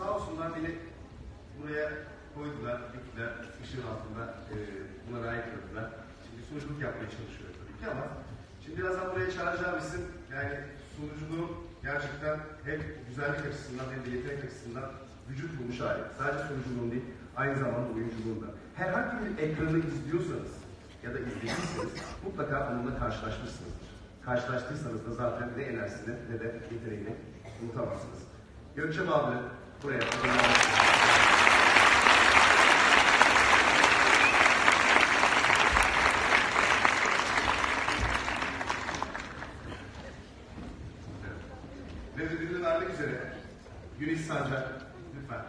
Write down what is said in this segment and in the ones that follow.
sağ olsunlar beni buraya koydular, diktiler, ışığın altında e, buna layık gördüler. Şimdi sunuculuk yapmaya çalışıyor tabii ki ama şimdi birazdan buraya çağıracağım isim yani sunuculuğu gerçekten hem güzellik açısından hem de yetenek açısından vücut bulmuş hali. Sadece sunuculuğun değil, aynı zamanda oyunculuğun da. Herhangi bir ekranı izliyorsanız ya da izlediyseniz mutlaka onunla karşılaşmışsınızdır. Karşılaştıysanız da zaten ne enerjisini ne de yeteneğini unutamazsınız. Gökçe abi buraya. Ve ödülünü vermek üzere. Güneş Sancar lütfen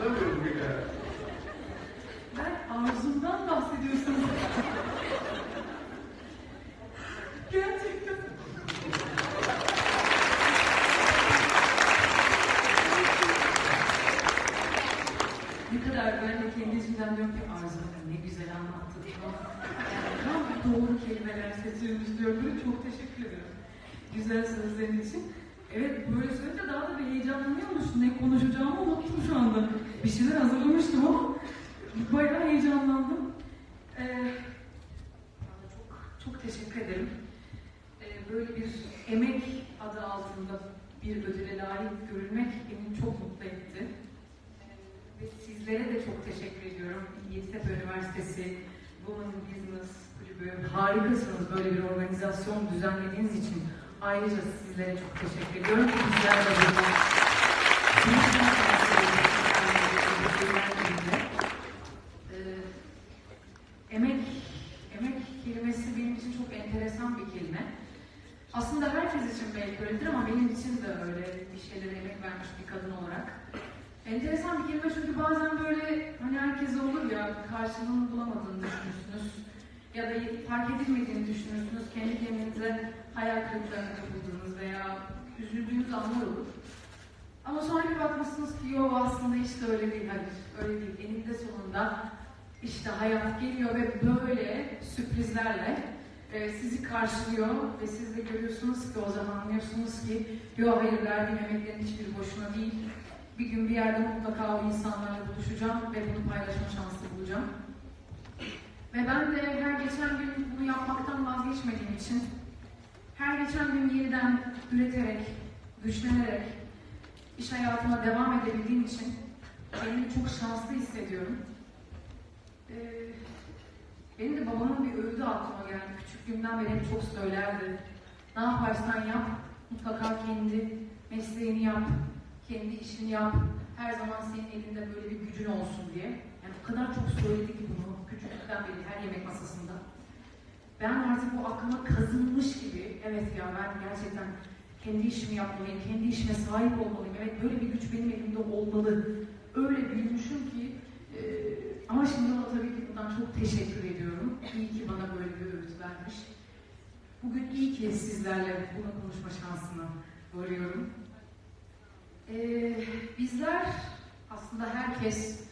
hatırlamıyorum ya. Ben arzumdan bahsediyorsunuz. Gerçekten. Ne kadar ben de kendi içimden diyorum ki Arzu ne güzel anlattın. Yani tam doğru kelimeler seçilmiş diyorum. Böyle çok teşekkür ederim. Güzel sözlerin için. Evet böyle söyleyince daha da bir heyecanlanıyormuş. Ne konuşacağımı unuttum şu anda. Bir şeyler hazırlamıştım ama bayağı heyecanlandım. Ee, çok, çok teşekkür ederim. Ee, böyle bir emek adı altında bir ödüle layık görülmek beni çok mutlu etti. Ee, ve sizlere de çok teşekkür ediyorum. Yeditepe Üniversitesi Women Business Kulübü harikasınız böyle bir organizasyon düzenlediğiniz için. Ayrıca sizlere çok teşekkür ediyorum. Bizler de herkes için belki öyledir ama benim için de öyle bir şeylere emek vermiş bir kadın olarak. Enteresan bir kelime çünkü bazen böyle hani herkese olur ya karşılığını bulamadığını düşünürsünüz. Ya da fark edilmediğini düşünürsünüz. Kendi kendinize hayal kırıklarına kapıldığınız veya üzüldüğünüz anlar olur. Ama sonra bir bakmışsınız ki yok aslında hiç de öyle değil. Hayır öyle değil. Eninde sonunda işte hayat geliyor ve böyle sürprizlerle e, sizi karşılıyor ve siz de görüyorsunuz ki o zaman anlıyorsunuz ki yok hayır verdiğim emeklerin hiçbir boşuna değil. Bir gün bir yerde mutlaka o insanlarla buluşacağım ve bunu paylaşma şansı bulacağım. Ve ben de her geçen gün bunu yapmaktan vazgeçmediğim için her geçen gün yeniden üreterek, güçlenerek iş hayatıma devam edebildiğim için kendimi çok şanslı hissediyorum. Ee, benim de babamın bir övdü aklıma geldi. Küçüklüğümden beri çok söylerdi. Ne yaparsan yap, mutlaka kendi mesleğini yap, kendi işini yap. Her zaman senin elinde böyle bir gücün olsun diye. Yani o kadar çok söyledi ki bunu küçüklükten beri her yemek masasında. Ben artık bu aklıma kazınmış gibi, evet ya ben gerçekten kendi işimi yapmalıyım, kendi işime sahip olmalıyım. Evet böyle bir güç benim elimde olmalı. Öyle büyümüşüm ki e, ama şimdi ona tabii çok teşekkür ediyorum. İyi ki bana böyle bir öğüt vermiş. Bugün iyi ki sizlerle bunu konuşma şansını varıyorum. Ee, bizler aslında herkes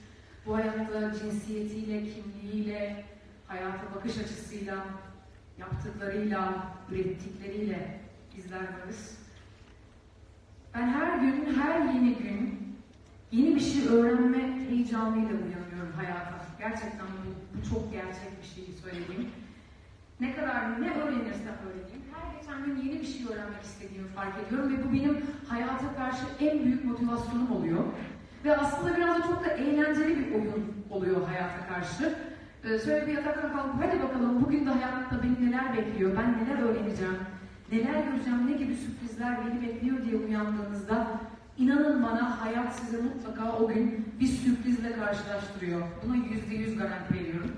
bu hayatta cinsiyetiyle, kimliğiyle, hayata bakış açısıyla, yaptıklarıyla, ürettikleriyle bizler varız. Ben her gün, her yeni gün yeni bir şey öğrenme heyecanıyla uyanıyorum hayata. Gerçekten bu, bu çok gerçek bir şey söylediğim. Ne kadar ne öğrenirsem öğreneyim, her geçen gün yeni bir şey öğrenmek istediğimi fark ediyorum ve bu benim hayata karşı en büyük motivasyonum oluyor. Ve aslında biraz da çok da eğlenceli bir oyun oluyor hayata karşı. Ee, şöyle bir yataktan kalkıp hadi bakalım bugün de hayatta beni neler bekliyor, ben neler öğreneceğim, neler göreceğim, ne gibi sürprizler beni bekliyor diye uyandığınızda inanın bana hayat size mutlaka o gün bir sürprizle karşılaştırıyor. Buna yüzde yüz garanti veriyorum.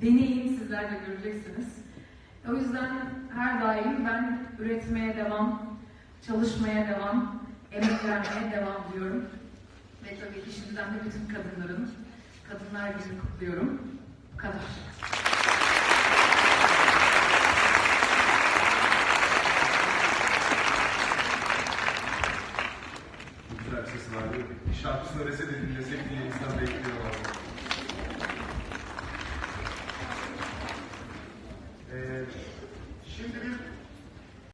Deneyin sizler de göreceksiniz. O yüzden her daim ben üretmeye devam, çalışmaya devam, emek vermeye devam diyorum. Ve tabii ki şimdiden de bütün kadınların Kadınlar Günü kutluyorum. Bu kadar. Söylese de dinlesek diye insan bekliyor.